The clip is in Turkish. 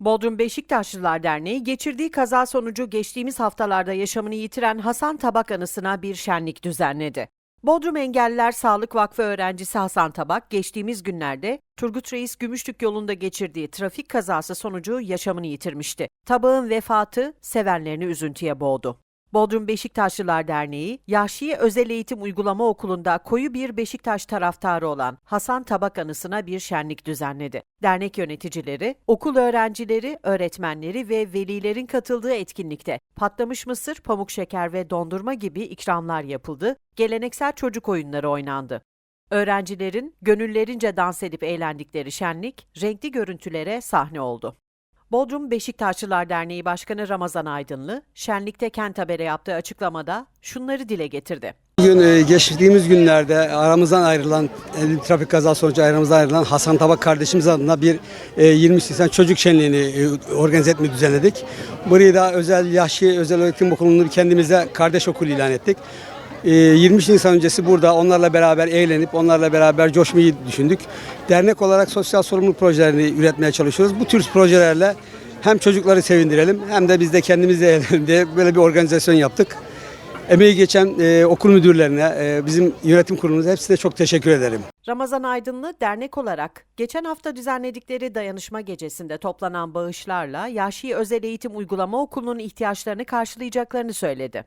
Bodrum Beşiktaşlılar Derneği geçirdiği kaza sonucu geçtiğimiz haftalarda yaşamını yitiren Hasan Tabak anısına bir şenlik düzenledi. Bodrum Engelliler Sağlık Vakfı öğrencisi Hasan Tabak geçtiğimiz günlerde Turgut Reis Gümüşlük yolunda geçirdiği trafik kazası sonucu yaşamını yitirmişti. Tabak'ın vefatı sevenlerini üzüntüye boğdu. Bodrum Beşiktaşlılar Derneği, Yahşi Özel Eğitim Uygulama Okulu'nda koyu bir Beşiktaş taraftarı olan Hasan Tabak anısına bir şenlik düzenledi. Dernek yöneticileri, okul öğrencileri, öğretmenleri ve velilerin katıldığı etkinlikte patlamış mısır, pamuk şeker ve dondurma gibi ikramlar yapıldı, geleneksel çocuk oyunları oynandı. Öğrencilerin gönüllerince dans edip eğlendikleri şenlik, renkli görüntülere sahne oldu. Bodrum Beşiktaşlılar Derneği Başkanı Ramazan Aydınlı, şenlikte Kent Haber'e yaptığı açıklamada şunları dile getirdi. Bugün e, geçtiğimiz günlerde aramızdan ayrılan, e, trafik kazası sonucu aramızdan ayrılan Hasan Tabak kardeşimiz adına bir e, 23 Nisan çocuk şenliğini e, organize etmeyi düzenledik. Burayı da özel Yahşi Özel Öğretim Okulu'nu kendimize kardeş okul ilan ettik. E, 23 Nisan öncesi burada onlarla beraber eğlenip onlarla beraber coşmayı düşündük. Dernek olarak sosyal sorumluluk projelerini üretmeye çalışıyoruz. Bu tür projelerle hem çocukları sevindirelim hem de biz de kendimizi eğlenelim diye böyle bir organizasyon yaptık. Emeği geçen e, okul müdürlerine, e, bizim yönetim kurulumuza hepsine çok teşekkür ederim. Ramazan Aydınlı dernek olarak geçen hafta düzenledikleri dayanışma gecesinde toplanan bağışlarla Yahşi Özel Eğitim Uygulama Okulu'nun ihtiyaçlarını karşılayacaklarını söyledi.